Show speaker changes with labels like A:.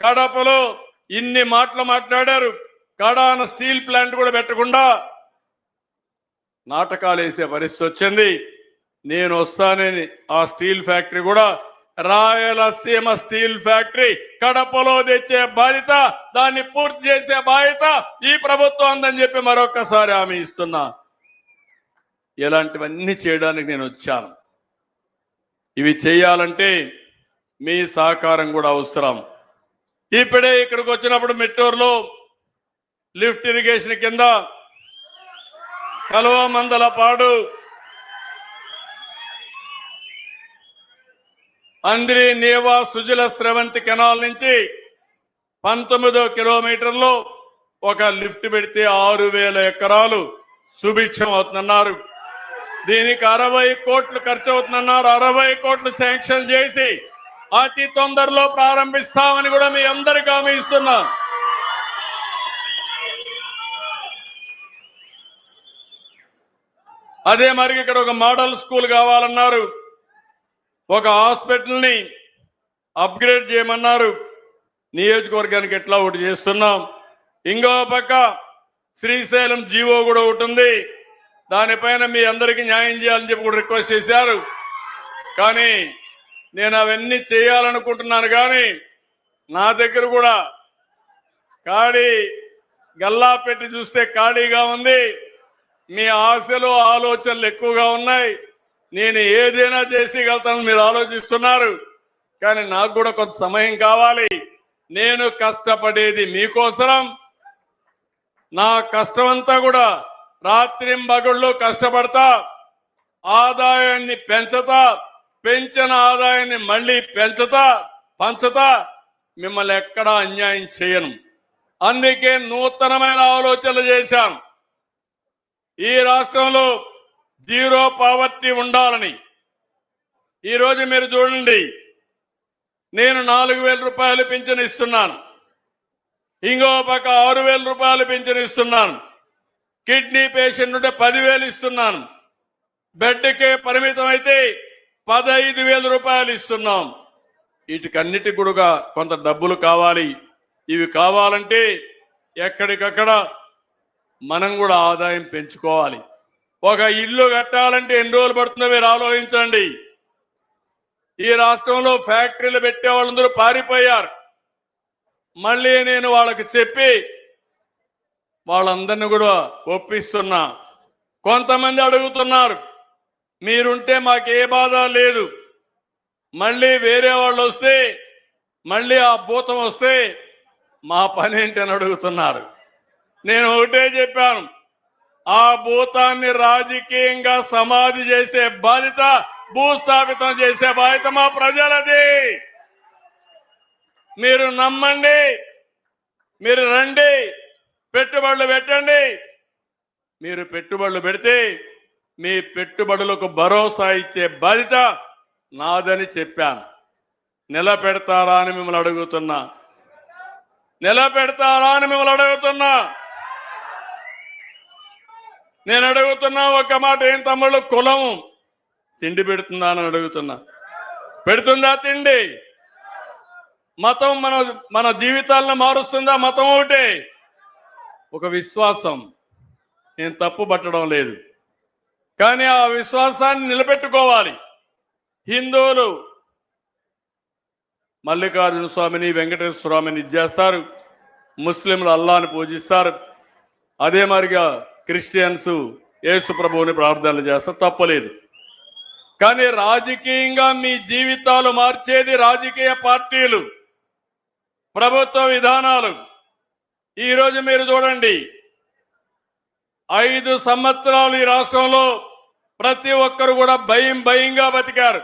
A: కడపలో ఇన్ని మాటలు మాట్లాడారు. కడాన స్టీల్ ప్లాంట్ కూడా పెట్టకుండా నాటకాలు వేసే పరిస్థితి వచ్చింది. నేను వస్తానని ఆ స్టీల్ ఫ్యాక్టరీ కూడా రాయలసీమ స్టీల్ ఫ్యాక్టరీ కడపలో తెచ్చే బాధ్యత దాన్ని పూర్తి చేసే బాధ్యత ఈ ప్రభుత్వం ఉందని చెప్పి మరొకసారి ఆమె ఇస్తున్నా. ఇలాంటివన్నీ చేయడానికి నేను వచ్చాను. ఇవి చేయాలంటే మీ సహకారం కూడా అవసరం. ఇప్పుడే ఇక్కడికి వచ్చినప్పుడు మెట్టూరులో లిఫ్ట్ ఇరిగేషన్ కింద కలువ మందల పాడు అంద్రి నేవా సుజల స్రవంతి కెనాల్ నుంచి పంతొమ్మిదో కిలోమీటర్లో ఒక లిఫ్ట్ పెడితే ఆరు వేల ఎకరాలు సుభిక్షం అవుతుందన్నారు. దీనికి అరవై కోట్లు ఖర్చు అవుతుందన్నారు. అరవై కోట్లు శాంక్షన్ చేసి అతి తొందరలో ప్రారంభిస్తామని కూడా మీ అందరికీ హామీ ఇస్తున్నా. అదే మరి ఇక్కడ ఒక మోడల్ స్కూల్ కావాలన్నారు. ఒక హాస్పిటల్ని అప్గ్రేడ్ చేయమన్నారు. నియోజకవర్గానికి ఎట్లా ఒకటి చేస్తున్నాం? ఇంకో పక్క శ్రీశైలం జీవో కూడా ఒకటి ఉంది. దానిపైన మీ అందరికీ న్యాయం చేయాలని చెప్పి కూడా రిక్వెస్ట్ చేశారు. కానీ నేను అవన్నీ చేయాలనుకుంటున్నాను కానీ నా దగ్గర కూడా ఖాళీ గల్లా పెట్టి చూస్తే ఖాళీగా ఉంది. మీ ఆశలు ఆలోచనలు ఎక్కువగా ఉన్నాయి. నేను ఏదైనా చేసేయగలుగుతాను మీరు ఆలోచిస్తున్నారు. కానీ నాకు కూడా కొంత సమయం కావాలి. నేను కష్టపడేది మీకోసరం. నా కష్టమంతా కూడా రాత్రింబగళ్ళు కష్టపడతా. ఆదాయాన్ని పెంచతా. పెంచిన ఆదాయాన్ని మళ్ళీ పెంచతా పంచతా మిమ్మల్ని ఎక్కడా అన్యాయం చేయను. అందుకే నూతనమైన ఆలోచనలు చేశాం ఈ రాష్ట్రంలో జీరో పావర్టీ ఉండాలని. ఈరోజు మీరు చూడండి నేను నాలుగు వేల రూపాయలు పింఛను ఇస్తున్నాను. ఇంకో పక్క ఆరు వేల రూపాయలు పింఛను ఇస్తున్నాను. కిడ్నీ పేషెంట్ ఉంటే పదివేలు ఇస్తున్నాను. బెడ్కే పరిమితం అయితే పదహైదు వేల రూపాయలు ఇస్తున్నాం. వీటికన్నిటి కూడా కొంత డబ్బులు కావాలి. ఇవి కావాలంటే ఎక్కడికక్కడ మనం కూడా ఆదాయం పెంచుకోవాలి. ఒక ఇల్లు కట్టాలంటే ఎన్ని రోజులు పడుతుందో మీరు ఆలోచించండి. ఈ రాష్ట్రంలో ఫ్యాక్టరీలు పెట్టే వాళ్ళందరూ పారిపోయారు. మళ్ళీ నేను వాళ్ళకి చెప్పి వాళ్ళందరినీ కూడా ఒప్పిస్తున్నా. కొంతమంది అడుగుతున్నారు మీరుంటే మాకే బాధ లేదు. మళ్ళీ వేరే వాళ్ళు వస్తే మళ్ళీ ఆ భూతం వస్తే మా పని ఏంటని అడుగుతున్నారు. నేను ఒకటే చెప్పాను ఆ భూతాన్ని రాజకీయంగా సమాధి చేసే బాధ్యత భూస్థాపితం చేసే బాధ్యత మా ప్రజలది. మీరు నమ్మండి మీరు రండి పెట్టుబడులు పెట్టండి. మీరు పెట్టుబడులు పెడితే మీ పెట్టుబడులకు భరోసా ఇచ్చే బాధ్యత నాదని చెప్పాను. నిలబెడతారా అని మిమ్మల్ని అడుగుతున్నా. నిలబెడతారా అని మిమ్మల్ని అడుగుతున్నా. నేను అడుగుతున్నా ఒక మాట ఏం తమ్ముళ్ళు కులం తిండి పెడుతుందా? అని అడుగుతున్నా. పెడుతుందా తిండి? మతం మన మన జీవితాలను మారుస్తుందా? మతం ఒకటే. ఒక విశ్వాసం. నేను తప్పు పట్టడం లేదు. కానీ ఆ విశ్వాసాన్ని నిలబెట్టుకోవాలి. హిందువులు మల్లికార్జున స్వామిని వెంకటేశ్వర స్వామిని ఇది చేస్తారు. ముస్లింలు అల్లాని పూజిస్తారు. అదే మరిగా క్రిస్టియన్స్ యేసు ప్రభువుని ప్రార్థనలు చేస్తారు. తప్పలేదు. కానీ రాజకీయంగా మీ జీవితాలు మార్చేది రాజకీయ పార్టీలు ప్రభుత్వ విధానాలు. ఈరోజు మీరు చూడండి ఐదు సంవత్సరాలు ఈ రాష్ట్రంలో ప్రతి ఒక్కరు కూడా భయం భయంగా బతికారు.